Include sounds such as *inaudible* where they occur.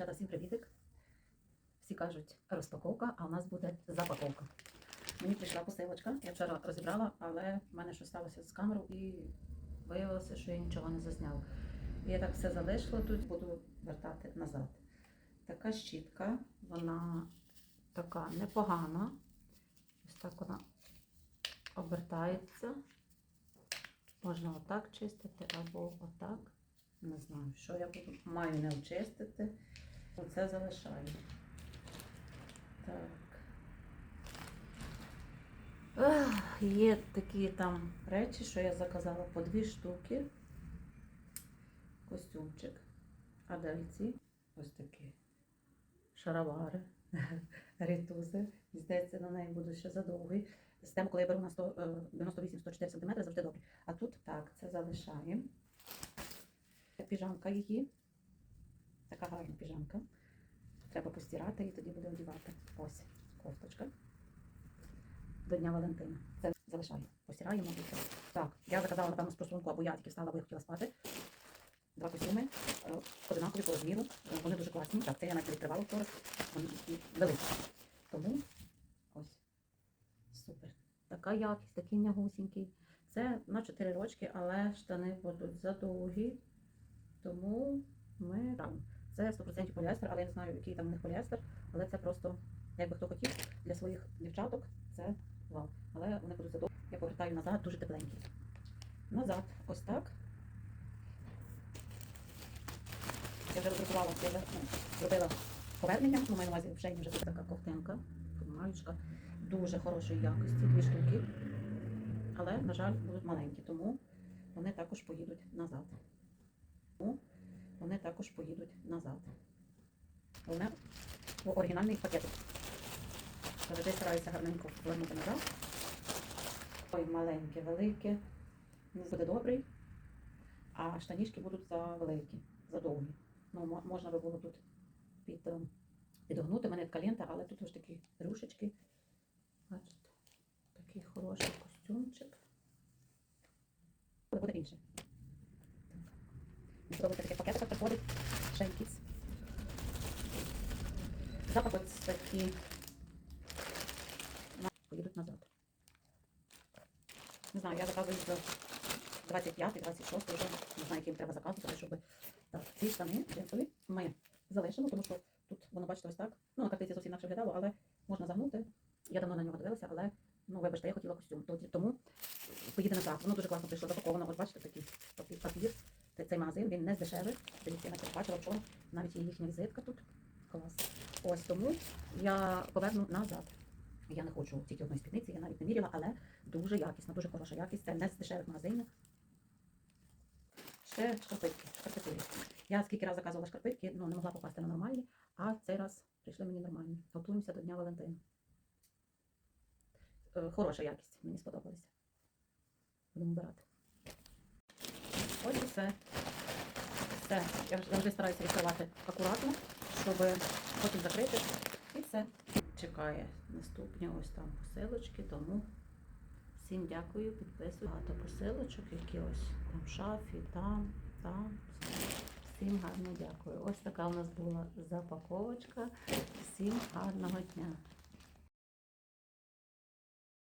Дівчата, всім привітик. Всі кажуть розпаковка, а у нас буде запаковка. Мені прийшла посилочка. Я вчора розібрала, але в мене щось сталося з камерою і виявилося, що я нічого не засняла. І я так все залишила тут, буду вертати назад. Така щітка, вона така непогана. Ось так вона обертається. Можна отак чистити або отак. Не знаю, що я буду. Маю не очистити. Оце залишаю. Так. Ах, є такі там речі, що я заказала по дві штуки. Костюмчик. А далі ці ось такі шаровари, *laughs* рітузи. Здається, на неї буду ще задовгий. Систему, коли я беру на 100, е, 98-104 см, завжди добре. А тут так, це залишаємо. Піжамка її. Така гарна піжамка. Треба постирати і тоді буде одягати. Ось кофточка. До Дня Валентина. Це залишаю. Постираємо. Так, я заказала, напевно, з або я тільки встала, бо я хотіла спати. Два костюми, е, одинакові по розміру. Е, Вони дуже класні. Так, це я навіть відкривала вчора. Вони великі. Тому ось. Супер. Така якість, такий м'ягусінький. Це на 4 рочки, але штани будуть задовгі. Тому ми там. Це 100% поліестер, але я не знаю, який там у них поліестер. Але це просто, як би хто хотів, для своїх дівчаток це вау. Але вони будуть задовгі. Я повертаю назад, дуже тепленькі. Назад, ось так. Я вже роздрукувала, я вже ну, зробила повернення. Ну, маю на увазі в шейні вже тут така ковтинка, маючка дуже хорошої якості, дві штуки. Але, на жаль, будуть маленькі, тому вони також поїдуть назад. Вони також поїдуть назад. Головне у оригінальний пакетик. Завжди стараюся гарненько повернути назад. Ой, маленьке, велике. Не буде добрий, а штанішки будуть за великі, за довгі. Ну, можна би було тут під, е, підогнути. Мене така лента, але тут ось такі рюшечки. Бачите, такий хороший костюмчик. Буде інше. Так. Запах ось такі. Поїдуть назад. Не знаю, я заказую з 25 26 вже не знаю, яким треба заказувати, щоб так, ці штани джинсові ми залишимо, тому що тут воно бачите ось так. Ну, на картиці зовсім інакше виглядало, але можна загнути. Я давно на нього дивилася, але ну вибачте, я хотіла костюм. Тому поїде назад. Воно дуже класно прийшло запаковано. От бачите, такий, папір. Цей магазин, він не з дешевих. Дивіться, я бачила вчора. Навіть є їхня візитка тут. Ось тому я поверну назад. Я не хочу тільки одної спідниці, я навіть не міряла, але дуже якісна, дуже хороша якість. Це не з дешевих магазинів. Ще шкарпетки, шкарпетки. Я скільки разів заказувала шкарпетки, ну не могла попасти на нормальні, а цей раз прийшли мені нормальні. Готуємося до Дня Валентина. Е, Хороша якість, мені сподобалися. Будемо вибирати. Ось і все. Все. Я завжди стараюся відкривати акуратно, щоб потім закрити. І все. Чекає наступні ось там посилочки, тому всім дякую, підписую. Багато посилочок, які ось там в шафі, там, там. Всім гарно дякую. Ось така у нас була запаковочка. Всім гарного дня.